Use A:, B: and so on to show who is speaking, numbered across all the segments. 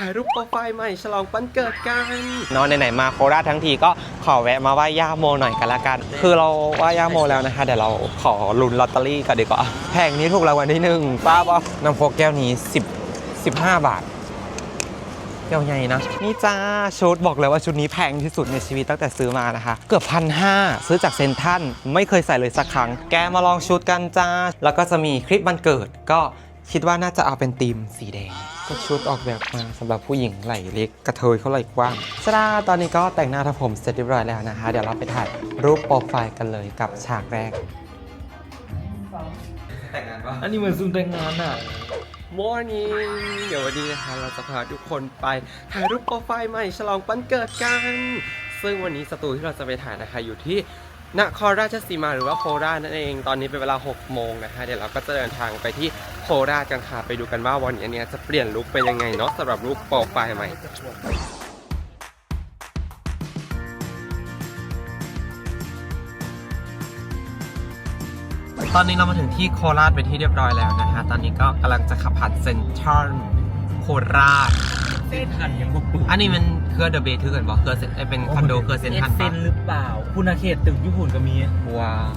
A: ถ่ายรูปโปรไฟล์ใหม่ฉลองวันเกิดกันนอนไหนๆมาโคราชทั้งทีก็ขอแวะมาไหว้ย่าโมหน่อยกันละกัน คือเราไหว้ย่าโมแล้วนะคะเดี๋ยวเราขอลุ้นลอตเตอรี่กันดีกว่าแผงนี้ถูกรางวัลที่หนึ่งป้าบอกน้ำโคกแก้วนี้10 15 บาทแก้วใหญ่นะนี่จ้าชุดบอกเลยว่าชุดนี้แพงที่สุดในชีวิตตั้งแต่ซื้อมานะคะ เกือบพันห้าซื้อจากเซนทรันไม่เคยใส่เลยสักครั้ง แกมาลองชุดกันจ้า แล้วก็จะมีคลิปวันเกิด ก็คิดว่าน่าจะเอาเป็นธีมสีแดง ก็ชุดออกแบบมาสำหรับผู้หญิงไหล่เล็กกระเทยเขาไหล่กว้างชดาตอนนี้ก็แต่งหน้าทำผมเสร็จเรียบร้อยแล้วนะคะ เดี๋ยวเราไปถ่ายรูปโปรไฟล์กันเลยกับฉากแรก แต่งงานปะ
B: อันนี้เหมือนซูมแต่งงานอะ
A: Morning เดี๋ยววันนี้นะคะเราจะพาทุกคนไปถ่ายรูปโปรไฟล์ใหม่ฉลองวันเกิดกัน ซึ่งวันนี้สตูที่เราจะไปถ่ายนะคะอยู่ที่ นครราชสีมาหรือว่าโคราชนั่นเอง ตอนนี้เป็นเวลา 6 โมงนะคะเดี๋ยวเราก็จะเดินทางไปที่โคราชกันค่ะ ไปดูกันว่าวันนี้เนี่ยจะเปลี่ยนลุคเป็นยังไงเนาะสำหรับลุคโปรไฟล์ใหม่ตอนนี้เรามาถึงที่โคราชเป็นที่เรียบร้อยแล้วนะคะ ตอนนี้ก็กำลังจะขับผ่านเซ็นทรัลโคราช
B: เส้นทันยังบ่เปิด
A: อันนี้มันเค รือเดอะเบย์ถือกันบ่เครือเซ็นเอ้ยเป็นคอนโดเครือเซ็นทรัล
B: เซ
A: ปะ
B: นหรือเปล่า คุณอาเขตตึกญี่ปุ่นก็มี
A: ว้าว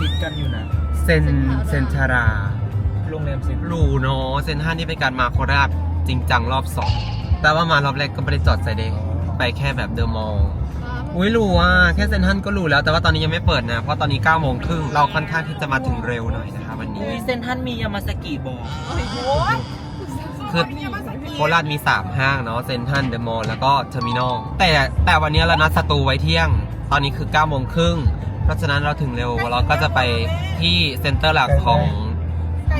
B: ติดกันอยู่นะ
A: เซนเซนทารา
B: โรงแรมเซน
A: หรูเนาะเซนทรัลนี่เป็นการมาโคราชจริงจังรอบสองแต่ว่ามารอบแรกก็ไม่ได้จอดใส่เด็กไปแค่แบบเดอะมอลล์อุ้ยหรูอะแค่เซนทรัลก็หรูแล้ว แต่ว่าตอนนี้ยังไม่เปิดนะ เพราะตอนนี้9ก้าโมงครึ่งเราค่อนข้างที่จะมาถึงเร็วหน่อยนะคะวันนี้
B: อุ้ยเซนท่านมียามาสกิบอก
A: คือ โคราชมี 3 ห้างเนาะเซนทันเดอะมอลล์แล้วก็เทอร์มินอลแต่แต่วันนี้เรานัดสตูไว้เที่ยง ตอนนี้คือ9ก้าโมงครึ่งเพราะฉะนั้นเราถึงเร็วเราก็จะไปที่เซ็นเตอร์หลักของ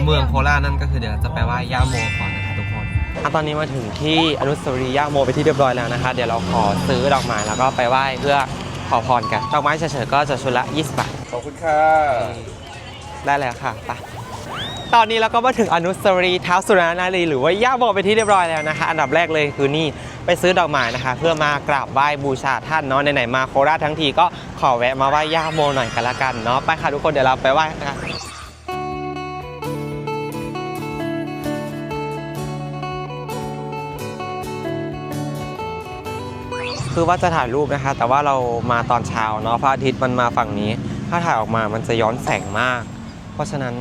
A: เมืองโคราชนั่นก็คือเดี๋ยวจะไปไหว้ย่าโมก่อนนะคะทุกคนอะตอนนี้มาถึงที่อนุสาวรีย์ย่าโมไปที่เรียบร้อยแล้วนะคะ เดี๋ยวเราขอซื้อดอกไม้แล้วก็ไปไหว้เพื่อขอพรกัน ดอกไม้เฉยๆก็จะชุดละ 20 บาท
C: ขอบคุณค่ะ
A: ได้แล้วค่ะไป ตอนนี้เราก็มาถึงอนุสาวรีย์เท้าสุรนารีหรือว่าย่าโมไปนที่เรียบร้อยแล้วนะคะ อันดับแรกเลยคือนี่ไปซื้อดอกไม้นะคะ เพื่อมากราบไหว้บูชาท่านเนาะไหนๆมาโคราชทั้งทีก็ขอแวะมาไหว้ย่าโมหน่อยกันละกันเนาะไปค่ะทุกคนเดี๋ยวเราไปไหว้นะคะคือว่าจะถ่ายรูปนะคะ แต่ว่าเรามาตอนเช้าเนาะพระอาทิตย์มันมาฝั่งนี้ ถ้าถ่ายออกมามันจะย้อนแสงมาก เพราะฉะนั้น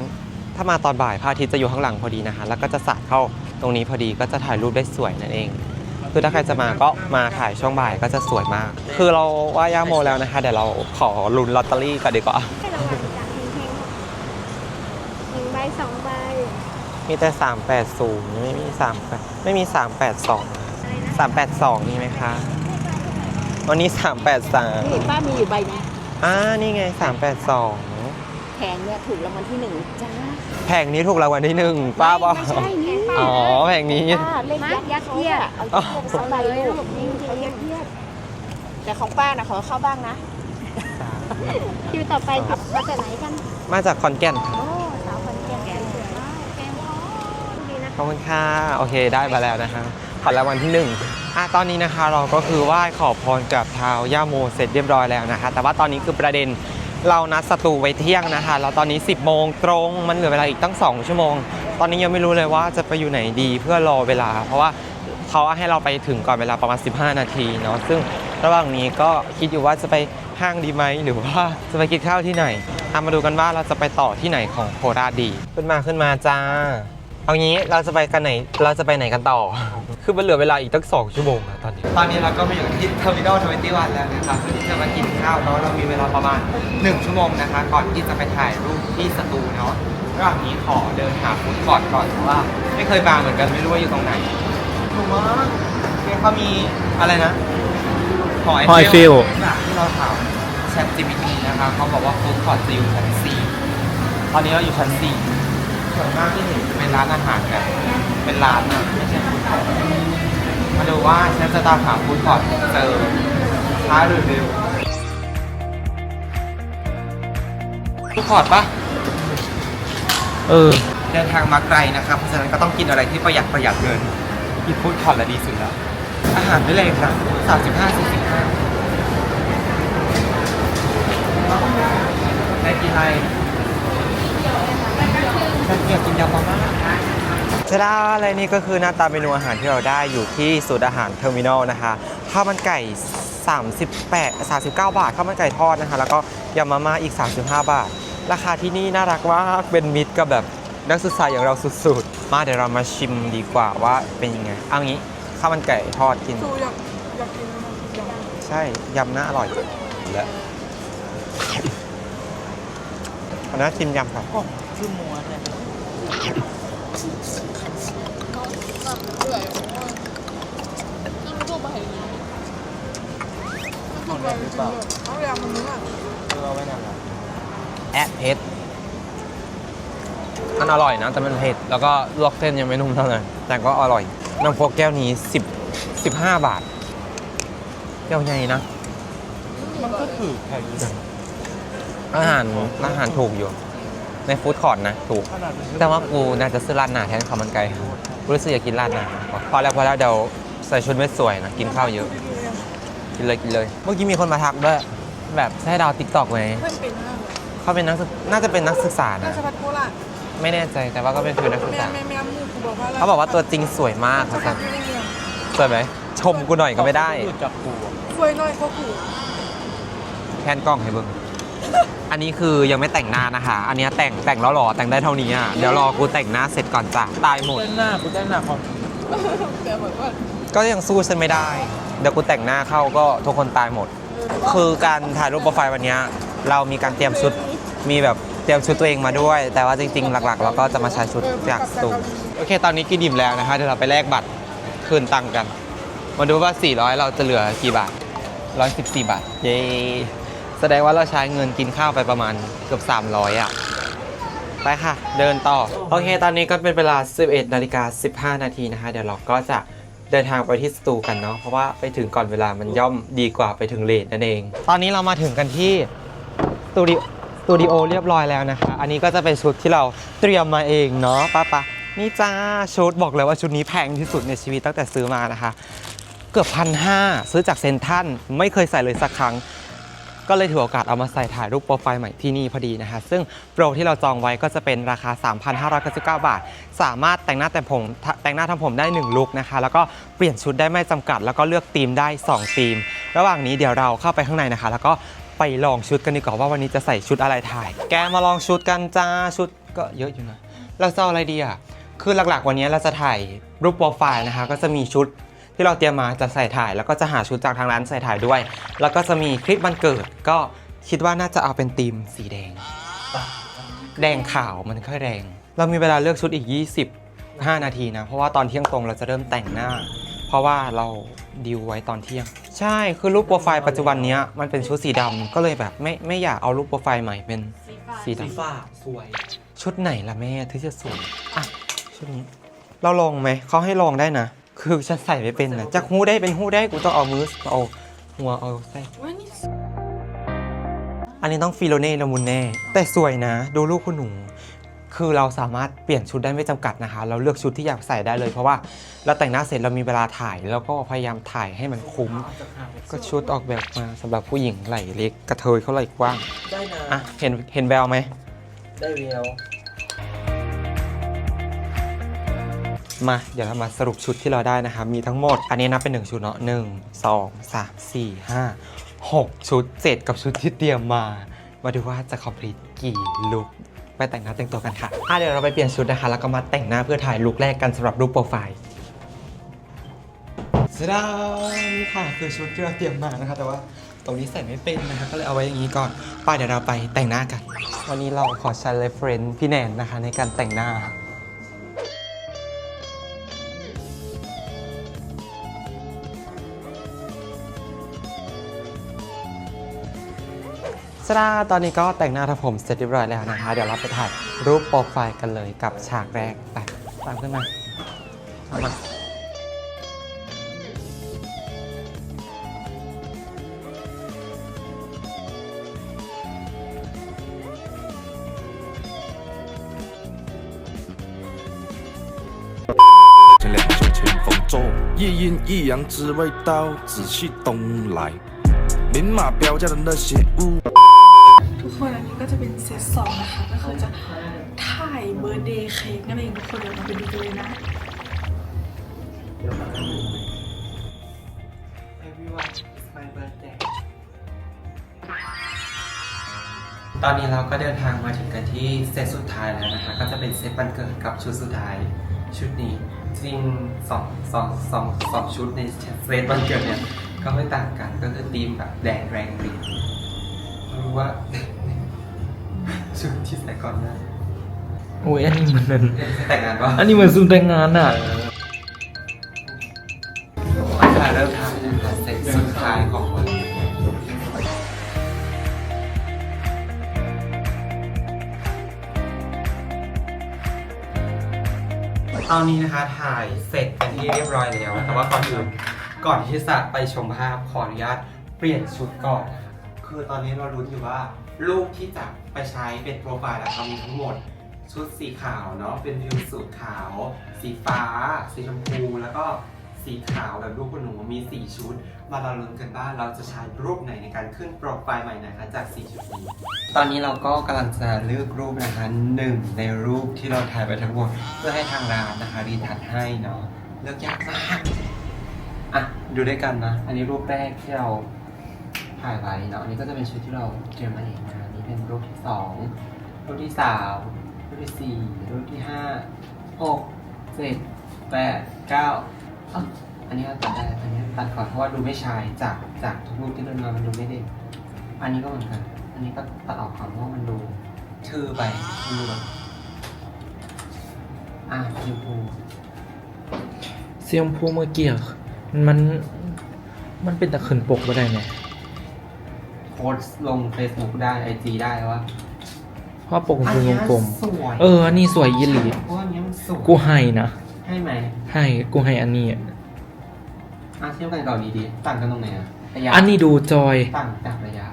A: ถ้ามาตอนบ่ายพระอาทิตย์จะอยู่ข้างหลังพอดีนะคะ แล้วก็จะสาดเข้าตรงนี้พอดีก็จะถ่ายรูปได้สวยนั่นเอง คือถ้าใครจะมาก็มาถ่ายช่วงบ่ายก็จะสวยมาก คือเราไหว่าย่าโมแล้วนะคะ เดี๋ยวเราขอลุ้นลอตเตอรี่กันดีกว่า
D: ให้รางวัลจากเฮงๆหนึ่งใบสองใบ
A: มีแต่ 380ไม่มี3ไม่มี 382 382นี่ไหมคะ วันนี้383
D: นี่ป้ามีอยู่ใบนะ
A: อ่า นี่ไง 382
D: แผ งเนี่ยถูกรางวัลที่หนึ่งจ้า
A: แผงนี้ถูกรางวัลที่หนึ่งป้าบอก
D: ไม่ใช่นี่
A: อ๋อแผงนี้
D: ป้าเล่นยักษ์ยักษ์เยียดเอายักษ์เยียดไปสองใบลูกนี่เอายักษ์เยียดแต่ของป้านะขอเข้าบ้างนะคิวต่อไปมาจากไหนกัน
A: มาจากคอนแก่นค่ะ
D: โอ้สาวคนแก่แก่สวยมากแก่พอดีนะ
A: ขอบคุณค่ะโอเคได้มาแล้วนะคะขอรางวัลที่หนึ่งอะตอนนี้นะคะเราก็คือไหว้ขอพรกับเท้าย่าโมเสร็จเรียบร้อยแล้วนะคะ แต่ว่าตอนนี้คือประเด็น เรานัดสตูไว้เที่ยงนะคะ แล้วตอนนี้ 10 โมงตรง มันเหลือเวลาอีกตั้ง 2 ชั่วโมง ตอนนี้ยังไม่รู้เลยว่าจะไปอยู่ไหนดีเพื่อรอเวลา เพราะว่าเขาให้เราไปถึงก่อนเวลาประมาณ 15 นาทีเนาะ ซึ่งระหว่างนี้ก็คิดอยู่ว่าจะไปห้างดีไหม หรือว่าจะไปกินข้าวที่ไหนอะมาดูกันว่าเราจะไปต่อที่ไหนของโคราชดี ขึ้นมาขึ้นมาจ้า เอางี้เราจะไปกันไหนเราจะไปไหนกันต่อ คือมันเหลือเวลาอีกตั้งสองชั่วโมงอะตอนนี้ ตอนนี้เราก็มาอยู่ที่เทอร์มินอลทเวนตี้วันแล้วนะครับเพื่อที่จะมากินข้าวเนาะเรามีเวลาประมาณ 1 ชั่วโมงนะคะ ก่อนที่จะไปถ่ายรูปที่สตูเนาะระหว่างนี้ขอเดินหาฟู้ดคอร์ทก่อนเพราะว่า ไม่เคยมาเหมือนกันไม่รู้ว่าอยู่ตรงไหนถูกมากเนี่ยเขามีอะไรนะหอย
B: หอยฟิล
A: ที่เราถามแชท GPT นะคะเขาบอกว่าฟู้ดคอร์ทจะอยู่ชั้น4ตอนนี้เราอยู่ชั้น4 ส่วนมากที่เห็นจะเป็นร้านอาหารแบบเป็นร้านนะไม่ใช่ฟู้ดคอร์ทมาดูว่าฉันจะตามหาฟู้ดคอร์ทเจอช้าหรือเร็วฟู้ดคอร์ทปะ
B: เออ
A: เดินทางมาไกลนะครับเพราะฉะนั้นก็ต้องกินอะไรที่ประหยัดประหยัดเงินกินฟู้ดคอร์ทละดีสุดแล้ว อาหารไม่แรงนะ35 45ได้กี่ไร ฉันอยากกินยำมาม่าชดาอะไรนี่ก็คือหน้าตาเมนูอาหารที่เราได้อยู่ที่ศูนย์อาหารเทอร์มินอลนะคะข้าวมันไก่ 38 39 บาทข้าวมันไก่ทอดนะคะ แล้วก็ยำมาม่าอีก 35 บาท ราคาที่นี่น่ารักมากเป็นมิตรกับแบบนักศึกษาอย่างเราสุดๆ มาเดี๋ยวเรามาชิมดีกว่าว่าเป็นยังไงเอางี้ข้าวมันไก่ทอดกิน
C: ซูอยากอยากกินยำ
A: ใช่ยำน่าอร่อยและขอน่าชิมยำครับ
B: กล่องชื่อมัวเนี่ย
C: ของแรงหรือเปล่าเอาแรงมันนึกอะ
B: เอาไว้นานละ
A: แอะเผ็ดมันอร่อยนะ แต่มันเผ็ด แล้วก็ลวกเส้นยังไม่นุ่มเท่าไหร่แต่ก็อร่อย น้ำโพกแก้วนี้10 15 บาท แก้วใหญ่นะ
B: มันก็ถือแพงอยู่นะ
A: อาหารอาหารถูกอยู่ ในฟู้ดคอร์ทนะ ถูก
B: ขนาดเป็น
A: แต่ว่ากูน่าจะซื้อร้านหนาแทนข้าวมันไก่กูรู้สึกอยากกินร้านหนามากกว่าพอแล้วพอแล้วเดี๋ยวใส่ชุดไม่สวยนะกินข้าวเยอะ กินเลยกินเลย เมื่อกี้มีคนมาทักด้วยแบบให้ดาวติ๊กตอกไหม
C: เพื่อนเป็นมากเลย
A: เขาเป็นนักศึกน่าจะเป็นนักศึกษา
C: รา
A: นะ
C: ชพัฒโคราช
A: ไม่แน่ใจแต่ว่าก็เป็นฟิลนักศึก
C: แม่
A: ษา
C: แม่แม่มูกูบอกว่า
A: เขาบอกว่าตัวจริงสวยมาก
C: ราช
A: เขา
C: พัฒไม่ได้เรียน
A: สวยไหมชมกูหน่อยก็ไม่ได้
B: หลุดจากกูอะ
C: คุยน้อยก็กู
A: แค่นกล้องให้เบิ่ง อันนี้คือยังไม่แต่งหน้านะคะ อันนี้แต่งแต่งแล้วหรอแต่งได้เท่านี้อะ เดี๋ยวรอกูแต่งหน้าเสร็จก่อนจ้ะตายหมด
B: เต้นหน้ากูเต้นหน้าความ
C: แต่เหมือนว่า
A: ก็ยังสู้ฉันไม่ได้ เดี๋ยวกูแต่งหน้าเข้าก็ทุกคนตายหมด คือการถ่ายรูปโปรไฟล์วันเนี้ยเรามีการเตรียมชุด มีแบบเตรียมชุดตัวเองมาด้วย แต่ว่าจริงๆ หลักๆ เราก็จะมาใช้ชุดจากสตูโอเค ตอนนี้กินดิ่มแล้วนะคะ เดี๋ยวเราไปแลกบัตรคืนตังค์กัน มาดูว่า 400 เราจะเหลือกี่บาท 114 บาท เย้ แสดงว่าเราใช้เงินกินข้าวไปประมาณเกือบ 300 อะ ไปค่ะ เดินต่อ โอเค ตอนนี้ก็เป็นเวลา 11นาฬิกา15 นาทีนะคะ เดี๋ยวเราก็จะเดินทางไปที่สตูกันเนาะ เพราะว่าไปถึงก่อนเวลามันย่อมดีกว่าไปถึงเลทนั่นเอง ตอนนี้เรามาถึงกันที่สตูดิโอสตูดิโอเรียบร้อยแล้วนะคะ อันนี้ก็จะเป็นชุดที่เราเตรียมมาเองเนาะป้าปะนี่จ้าชุดบอกเลยว่าชุดนี้แพงที่สุดในชีวิตตั้งแต่ซื้อมานะคะ เกือบพันห้าซื้อจากเซนทันไม่เคยใส่เลยสักครั้ง ก็เลยถือโอกาสเอามาใส่ถ่ายรูปโปรไฟล์ใหม่ที่นี่พอดีนะคะ ซึ่งโปรที่เราจองไว้ก็จะเป็นราคา 3,599 บาท สามารถแต่งหน้าแต่งผมแต่งหน้าทำผมได้ 1 ลุคนะคะ แล้วก็เปลี่ยนชุดได้ไม่จำกัด แล้วก็เลือกธีมได้ 2 ธีม ระหว่างนี้เดี๋ยวเราเข้าไปข้างในนะคะ แล้วก็ไปลองชุดกันดีกว่าว่าวันนี้จะใส่ชุดอะไรถ่าย แกมาลองชุดกันจ้าชุดก็เยอะอยู่นะเราจะเอาอะไรดีอะคือหลักๆ วันนี้เราจะถ่ายรูปโปรไฟล์นะคะ ก็จะมีชุด ที่เราเตรียมมาจะใส่ถ่าย แล้วก็จะหาชุดจากทางร้านใส่ถ่ายด้วย แล้วก็จะมีคลิปวันเกิด ก็คิดว่าน่าจะเอาเป็นธีมสีแดง แดงขาวมันค่อยแดงเรามีเวลาเลือกชุดอีก 25 นาทีนะ เพราะว่าตอนเที่ยงตรงเราจะเริ่มแต่งหน้า เพราะว่าเราดิวไว้ตอนเที่ยง ใช่คือรูปโปรไฟล์ปัจจุบันเนี้ยมันเป็นชุดสีดำก็เลยแบบไม่ไม่อยากเอารูปโปรไฟล์ใหม่เป็นสีดำ
B: สีฟ้าสวย
A: ชุดไหนล่ะแม่ที่จะสวยอะ ชุดนี้ เราลองไหม เขาให้ลองได้นะ คือฉันใส่ไม่เป็นนะจากหูได้เป็นหูได้กูต้องเอามือเอาหัวเอาใส่
C: ว่านี่
A: อันนี้ต้องฟิโลเน่ละมุนแน่ แต่สวยนะ ดูลูกคุณหนู คือเราสามารถเปลี่ยนชุดได้ไม่จำกัดนะคะ เราเลือกชุดที่อยากใส่ได้เลย เพราะว่าเราแต่งหน้าเสร็จเรามีเวลาถ่าย แล้วก็พยายามถ่ายให้มันคุ้ม ก็ชุดออกแบบมาสำหรับผู้หญิงไหล่เล็กกระเทยเขาไหล่กว้าง
B: ได้นะ
A: อะเห็นเห็นแววไหม
B: ได้เรีย
A: มาเดี๋ยวเรามาสรุปชุดที่เราได้นะครับมีทั้งหมด อันนี้นับเป็นหนึ่งชุดเนาะหนึ่งสองสามสี่ห้าหกชุดเจ็ดกับชุดที่เตรียมมา มาดูว่าจะคอมพลีทกี่ลุคไปแต่งหน้าแต่งตัวกันค่ะอะเดี๋ยวเราไปเปลี่ยนชุดนะคะ แล้วก็มาแต่งหน้าเพื่อถ่ายลุคแรกกันสำหรับรูปโปรไฟล์สดานี่ค่ะคือชุดที่เราเตรียมมานะคะ แต่ว่าตรงนี้ใส่ไม่เป็นนะคะก็เลยเอาไว้อย่างนี้ก่อนไปเดี๋ยวเราไปแต่งหน้ากัน วันนี้เราขอใช้เรฟเฟรนซ์พี่แนนนะคะในการแต่งหน้า สดาตอนนี้ก็แต่งหน้าทำผมเสร็จเรียบร้อยแล้วนะคะ เดี๋ยวเราไปถ่ายรูปโปรไฟล์กันเลยกับฉากแรก ไป ตามขึ้นมาเอามา
E: 前两袖清风骤，一阴一阳之味道，仔细东来，明码标价的那些物。
C: ทุกคนอันนี้ก็จะเป็นเซตสองนะคะ ก็คือจะถ่ายเบิร์เดย์เค้กนั่นเองทุกคนเดี๋ยวเราไปดูกันเลยนะ
A: Everyone it's my birthday ตอนนี้เราก็เดินทางมาถึงกันที่เซตสุดท้ายแล้วนะคะ ก็จะเป็นเซตวันเกิดกับชุดสุดท้ายชุดนี้จริงสองสองสองสองชุดในเซตวันเกิดเนี่ยก็ไม่ต่างกันก็คือธีมแบบแดงแรงฤทธิ์ไม่ รู้ว่าชุดที่ใส่ก่อนหนะ
B: โอ้ยอันนี้เหมือนนั้น
A: แต่งงานปะ
B: อันนี้เหมือนซุ่มแต่งงานอะ
A: มาเริ่มถ่ายนะคะเซตสุดท้ายของวันนี้ตอนนี้นะคะถ่ายเสร็จเป็นที่เรียบร้อยแล้ว แต่ว่าก่อนอื่นก่อนที่จะไปชมภาพขออนุญาตเปลี่ยนชุดก่อนนะคะ คือตอนนี้เรารู้อยู่ว่ารูปที่จะไปใช้เป็นโปรไฟล์อะเรามีทั้งหมด ชุดสีขาวเนาะเป็นวิวสูทขาว สีฟ้า สีชมพูแล้วก็สีขาวแบบรูปคุณหนูมี 4 ชุด มาเราลุ้นกันว่าเราจะใช้รูปไหนในการขึ้นโปรไฟล์ใหม่นะคะจาก 4 ชุดนี้ ตอนนี้เราก็กำลังจะเลือกรูปนะคะหนึ่งในรูปที่เราถ่ายไปทั้งหมด เพื่อให้ทางร้านนะคะรีทัชให้เนาะเลือกยากมาก อะ ดูด้วยกันนะ อันนี้รูปแรกที่เรา ถ่ายไว้เนาะอันนี้ก็จะเป็นชุดที่เราเตรียมมาเองนะนนี้เป็นรูปที่สองรูปที่สามรูปที่สี่รูปที่ห้าหกเจ็ดแปดเก้าอันนี้ก็ตัดได้อันนี้ตัดก่อนเพราะว่าดูไม่ชายจากจากทุกรูปที่เดินมามันดูไม่เด่นอันนี้ก็เหมือนกัน อันนี้ก็ตัดออกก่อนเพราะว่ามันดูทื่อไปดูแบบอะยูพู
B: เสียงพูเมื่อกี้มันมันเป็นตะขืนปกก็ได้ไหม
A: พสต์ลง Facebook ได้ IG ได้ว่า
B: เพราะปกมันเป็นวงกลม
A: สวย
B: เอออันนี้สวยยี่หลี
A: เพราะว่าอันเนี้ยมันสวย
B: กูให้นะ
A: ให้ไหม
B: ให้กูให้อันนี้อะ
A: อะเทียบกันก่อนดีๆต่างกันตรงไหนอะระยะ
B: อันนี้ดูจอย
A: ต่างจากระยะ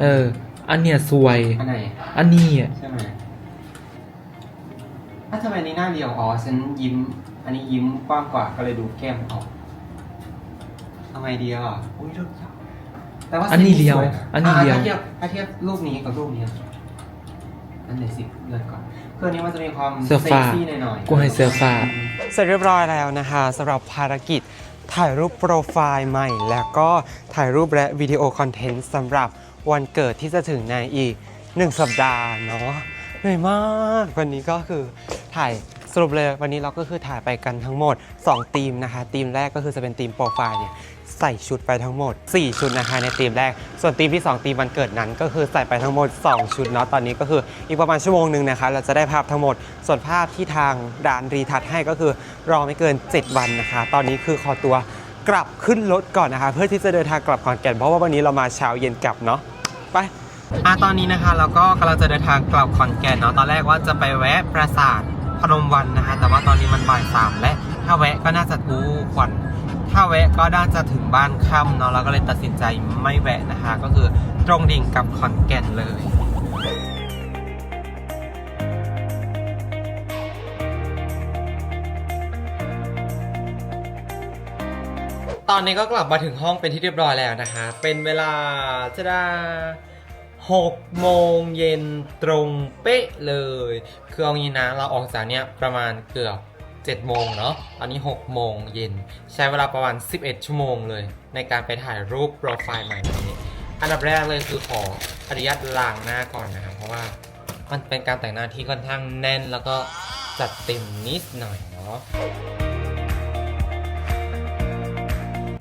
B: เออ อันเนี้ยสวย
A: อันไหน
B: อันนี้อะ
A: ใช่ไหมถ้าทำไมอันนี้หน้าเดียวอ๋อฉันยิ้ม อันนี้ยิ้มกว้างกว่าก็เลยดูแก้มออกทำไมเดียวอะอุ้ยรูปยาว แต่ว่า
B: อันนี้เลียว
A: สะ
B: อันนี้เลียว
A: ถ้าเทียบถ้าเทียบรูปนี้กับรูปนี้อันไหนสิเลือกก่อนคืออันนี้มันจะมีความ
B: เสื้อฟ้า
A: ซ็กซี่หน่อยๆ
B: กูให้เสื้อฟ้า
A: เสร็จเรียบร้อยแล้วนะคะสำหรับภารกิจถ่ายรูปโปรไฟล์ใหม่ แล้วก็ถ่ายรูปและวิดีโอคอนเทนต์สำหรับวันเกิดที่จะถึงในอีก 1 สัปดาห์เนาะเหนื่อยมาก วันนี้ก็คือถ่าย สรุปเลยวันนี้เราก็คือถ่ายไปกันทั้งหมด 2 ทีมนะคะทีมแรกก็คือจะเป็นทีมโปรไฟล์เนี่ยใส่ชุดไปทั้งหมด 4 ชุดนะคะในทีมแรก ส่วนทีมที่ 2 ทีมวันเกิดนั้น ก็คือใส่ไปทั้งหมด 2 ชุดเนาะตอนนี้ก็คืออีกประมาณชั่วโมงหนึ่งนะคะ เราจะได้ภาพทั้งหมด ส่วนภาพที่ทางร้านรีทัชให้ก็คือรอไม่เกิน 7 วันนะคะ ตอนนี้คือขอตัวกลับขึ้นรถก่อนนะคะ เพื่อที่จะเดินทางกลับขอนแก่นเพราะว่าวันนี้เรามาเช้าเย็นกลับเนาะไปอะตอนนี้นะคะเราก็กำลังจะเดินทางกลับขอนแก่นเนาะตอนแรกว่าจะไปแวะปราสาท พนมวันนะคะ แต่ว่าตอนนี้มันบ่ายสามและถ้าแวะก็น่าจะอู้วันถ้าแวะก็น่าจะถึงบ้านค่ำเนาะเราก็เลยตัดสินใจไม่แวะนะคะ ก็คือตรงดิ่งกับขอนแก่นเลยตอนนี้ก็กลับมาถึงห้องเป็นที่เรียบร้อยแล้วนะคะ เป็นเวลาจะได้ 6 โมงเย็นตรงเป๊ะเลย คือเอางี้นะ เราออกจากเนี้ยประมาณเกือบ7โมงเนาะตอนนี้ 6 โมงเย็น ใช้เวลาประมาณ 11 ชั่วโมงเลย ในการไปถ่ายรูปโปรไฟล์ใหม่นี้ อันดับแรกเลยคือขออนุญาตล้างหน้าก่อนนะครับเพราะว่ามันเป็นการแต่งหน้าที่ค่อนข้างแน่นแล้วก็จัดเต็มนิดหน่อยเนาะ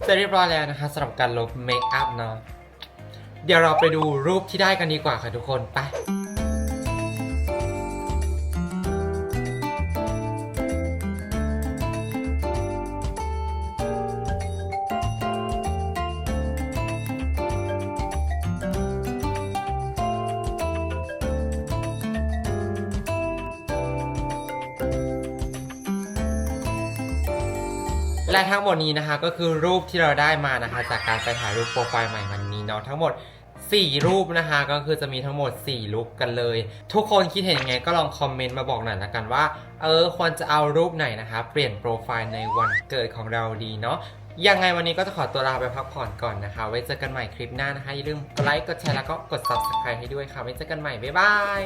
A: เสร็จเรียบร้อยแล้วนะคะสำหรับการลบเมคอัพเนาะ เดี๋ยวเราไปดูรูปที่ได้กันดีกว่าค่ะทุกคนไปและทั้งหมดนี้นะคะก็คือรูปที่เราได้มานะคะ จากการไปถ่ายรูปโปรไฟล์ใหม่วันนี้ เนาะทั้งหมด 4 รูปนะคะ ก็คือจะมีทั้งหมด 4 รูปกันเลย ทุกคนคิดเห็นยังไงก็ลองคอมเมนต์มาบอกหน่อยละกันว่า เออควรจะเอารูปไหนนะคะ เปลี่ยนโปรไฟล์ในวันเกิดของเราดีเนาะยังไงวันนี้ก็จะขอตัวลาไปพักผ่อนก่อนนะคะ ไว้เจอกันใหม่คลิปหน้านะคะอย่าลืมกดไลค์กดแชร์แล้วก็กด subscribe ให้ด้วยค่ะไว้เจอกันใหม่บ๊ายบาย